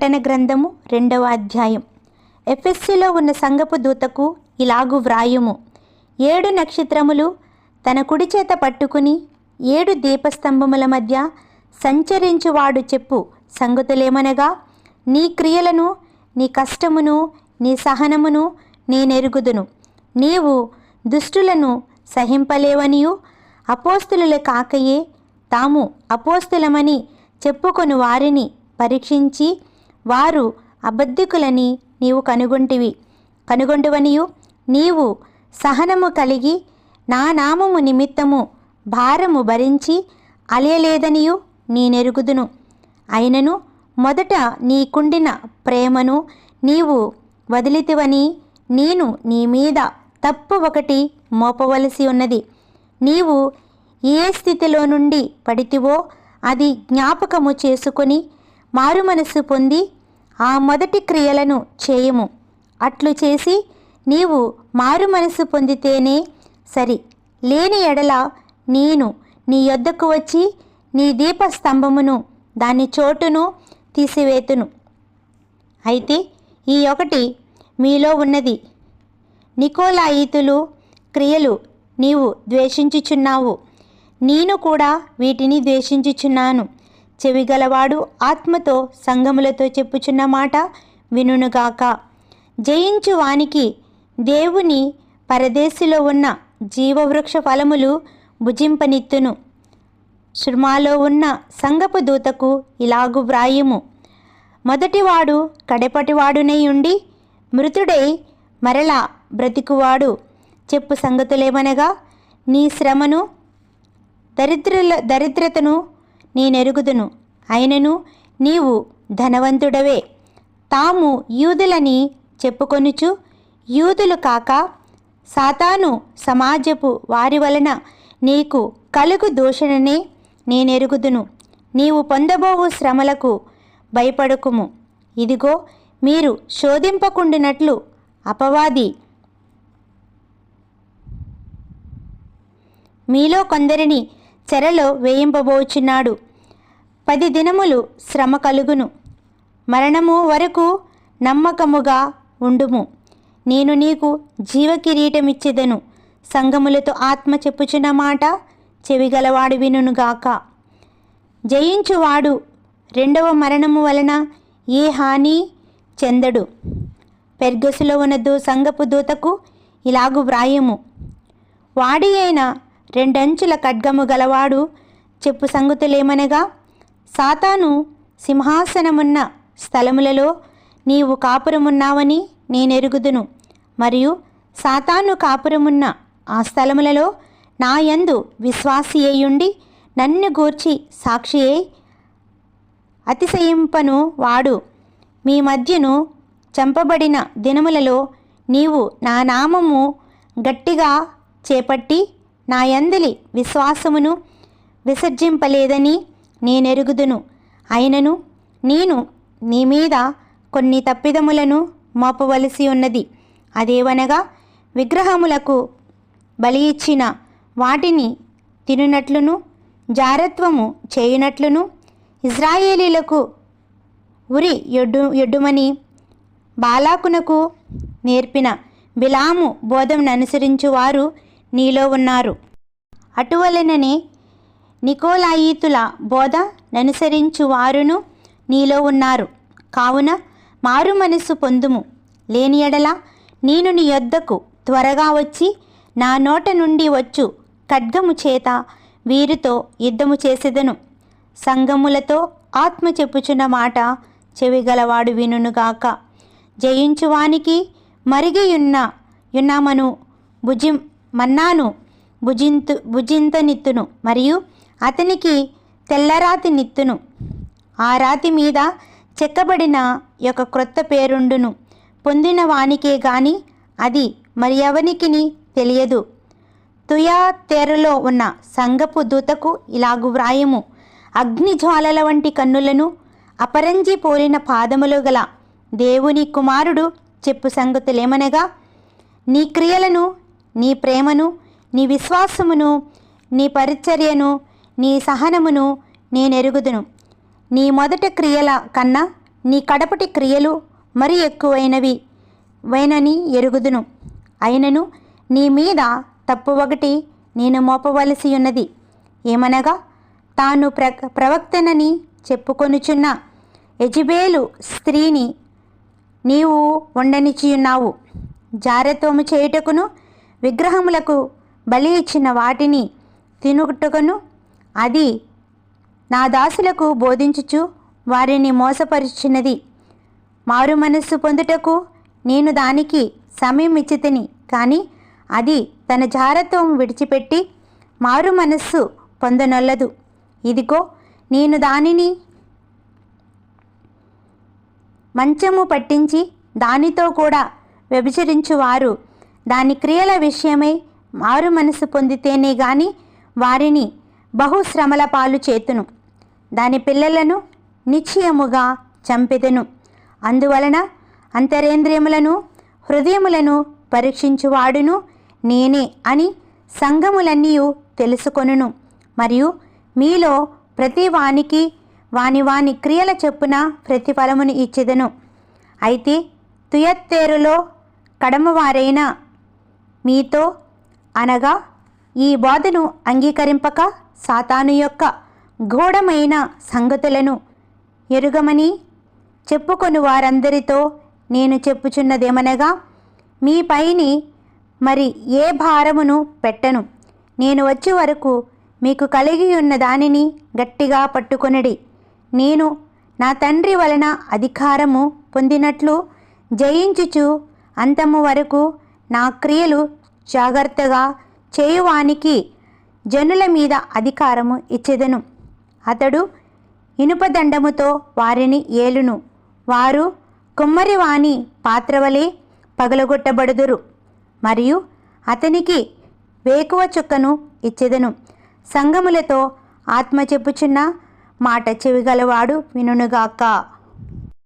ప్రకటన గ్రంథము రెండవ అధ్యాయం. ఎఫ్ఎస్సిలో ఉన్న సంగపు దూతకు ఇలాగు వ్రాయుము. ఏడు నక్షత్రములు తన కుడి చేత పట్టుకుని ఏడు దీపస్తంభముల మధ్య సంచరించువాడు చెప్పు సంగతులేమనగా నీ క్రియలను నీ కష్టమును నీ సహనమును నేనెరుగుదును. నీవు దుష్టులను సహింపలేవనియు అపోస్తులులే కాకయే తాము అపోస్తులమని చెప్పుకొని వారిని పరీక్షించి వారు అబద్ధికులని నీవు కనుగొంటివి. కనుగొండువనియు నీవు సహనము కలిగి నా నామము నిమిత్తము భారము భరించి అలయలేదనియు నేనెరుగుదును. అయినను మొదట నీకుండిన ప్రేమను నీవు వదిలితివని నేను నీ మీద తప్పు ఒకటి మోపవలసి ఉన్నది. నీవు ఏ స్థితిలో నుండి పడితివో అది జ్ఞాపకము చేసుకొని మారు మనసు పొంది ఆ మొదటి క్రియలను చేయము. అట్లు చేసి నీవు మారు మనసు పొందితేనే సరి. లేని ఎడల నేను నీ యొద్దకు వచ్చి నీ దీపస్తంభమును దాని చోటును తీసివేతును. అయితే ఈ ఒకటి మీలో ఉన్నది. నికోలాయితులు క్రియలు నీవు ద్వేషించుచున్నావు. నేను కూడా వీటిని ద్వేషించుచున్నాను. చెవిగలవాడు ఆత్మతో సంగములతో చెప్పుచున్న మాట వినునుగాక. జయించు వానికి దేవుని పరదేశిలో ఉన్న జీవవృక్ష ఫలములు భుజింపనిత్తును. శృమాలో ఉన్న సంగపు దూతకు ఇలాగు వ్రాయుము. మొదటివాడు కడపటివాడునై ఉండి మృతుడై మరలా బ్రతికువాడు. చెప్పు సంగతులేమనగా నీ శ్రమను దరిద్రుల దరిద్రతను నేనెరుగుదును. అయినను నీవు ధనవంతుడవే. తాము యూదులని చెప్పుకొనుచు యూదులు కాక సాతాను సమాజపు వారి వలన నీకు కలుగు దూషణనే నేనెరుగుదును. నీవు పొందబోవు శ్రమలకు భయపడుకుము. ఇదిగో మీరు శోధింపకుండినట్లు అపవాది. మీలో కొందరిని చెరలో వేయింపబోచున్నాడు. పది దినములు శ్రమ కలుగును. మరణము వరకు నమ్మకముగా ఉండుము. నేను నీకు జీవకిరీటమిచ్చేదను. సంగములతో ఆత్మ చెప్పుచున్న మాట చెవిగలవాడు వినుగాక జయించువాడు రెండవ మరణము వలన ఏ హాని చెందడు. పెర్గసులో ఉన్న దూ సంగపు దూతకు ఇలాగు వ్రాయము. వాడి అయిన రెండంచుల ఖడ్గము గలవాడు చెప్పు సంగతులేమనగా సాతాను సింహాసనమున్న స్థలములలో నీవు కాపురమున్నావని నేనెరుగుదును. మరియు సాతాను కాపురమున్న ఆ స్థలములలో నా యందు విశ్వాసి అయ్యుండి నన్ను గూర్చి సాక్షి అయి అతిశయింపను వాడు. మీ మధ్యను చంపబడిన దినములలో నీవు నా నామము గట్టిగా చేపట్టి నా యందలి విశ్వాసమును విసర్జింపలేదని నేనెరుగుదును. అయినను నేను నీ మీద కొన్ని తప్పిదములను మోపవలసి ఉన్నది. అదేవనగా విగ్రహములకు బలి ఇచ్చిన వాటిని తినునట్లును జారత్వము చేయునట్లును ఇజ్రాయేలీలకు ఉరి ఎడ్డు ఎడ్డుమని బాలాకునకు నేర్పిన బిలాము బోధమును అనుసరించు వారు నీలో ఉన్నారు. అటువలననే నికోలాయితుల బోధ ననుసరించు వారును నీలో ఉన్నారు. కావున మారు మనసు పొందుము. లేని ఎడల నేను నీ యొద్దకు త్వరగా వచ్చి నా నోట నుండి వచ్చు ఖడ్గము చేత వీరితో యుద్ధము చేసేదను. సంగములతో ఆత్మ చెప్పుచున్న మాట చెవిగలవాడు వినుగాక జయించువానికి మరిగియున్న యున్నామను భుజిం మన్నాను భుజింతు నిత్తును మరియు అతనికి తెల్లరాతి నిత్తును. ఆ రాతి మీద చెక్కబడిన యొక్క క్రొత్త పేరుండును. పొందిన వానికే గాని అది మరి ఎవనికిని తెలియదు. తుయా తెరలో ఉన్న సంగపు దూతకు ఇలాగు వ్రాయము. అగ్నిజ్వాలల వంటి కన్నులను అపరంజి పోలిన పాదములు గల దేవుని కుమారుడు చెప్పు సంగతులేమనగా నీ క్రియలను నీ ప్రేమను నీ విశ్వాసమును నీ పరిచర్యను నీ సహనమును నేనెరుగుదును. నీ మొదట క్రియల కన్నా నీ కడపటి క్రియలు మరి ఎక్కువైనవి వైనని ఎరుగుదును. అయినను నీ మీద తప్పు ఒకటి నేను మోపవలసి ఉన్నది ఏమనగా తాను ప్ర ప్రవక్తనని చెప్పుకొనుచున్న. యజబేలు స్త్రీని నీవు ఉండనిచియున్నావు జారత్వము చేయుటకును విగ్రహములకు బలి ఇచ్చిన వాటిని తినుటకును అది నా దాసులకు బోధించుచు వారిని మోసపరిచినది. మారు మనస్సు పొందుటకు నేను దానికి సమయం ఇచ్చితిని కానీ అది తన జారత్వం విడిచిపెట్టి మారు మనస్సు పొందనొల్లదు. ఇదిగో నేను దానిని మంచము పట్టించి దానితో కూడా వ్యభిచరించువారు దాని క్రియల విషయమై మారు మనసు పొందితేనే గాని వారిని బహుశ్రమల పాలు చేతును. దాని పిల్లలను నిశ్చయముగా చంపెదను. అందువలన అంతరేంద్రియములను హృదయములను పరీక్షించువాడును నేనే అని సంఘములన్నీ తెలుసుకొనును. మరియు మీలో ప్రతి వానికి వాని వాని క్రియల చొప్పున ప్రతిఫలమును ఇచ్చెదను. అయితే తుయత్తేరులో కడమవారైన మీతో అనగా ఈ బోధను అంగీకరింపక సాతాను యొక్క గూఢమైన సంగతులను ఎరుగమని చెప్పుకొని వారందరితో నేను చెప్పుచున్నదేమనగా మీ పైని మరి ఏ భారమును పెట్టను. నేను వచ్చే వరకు మీకు కలిగి ఉన్న దానిని గట్టిగా పట్టుకొనడి. నేను నా తండ్రి వలన అధికారము పొందినట్లు జయించుచు అంతము వరకు నా క్రియలు జాగ్రత్తగా చేయువానికి జనుల మీద అధికారము ఇచ్చెదను. అతడు ఇనుపదండముతో వారిని ఏలును. వారు కుమ్మరివాణి పాత్రవలే పగలగొట్టబడుదురు. మరియు అతనికి వేకువ చుక్కను ఇచ్చెదను. సంగములతో ఆత్మ చెప్పుచున్న మాట చెవిగలవాడు వినునుగాక.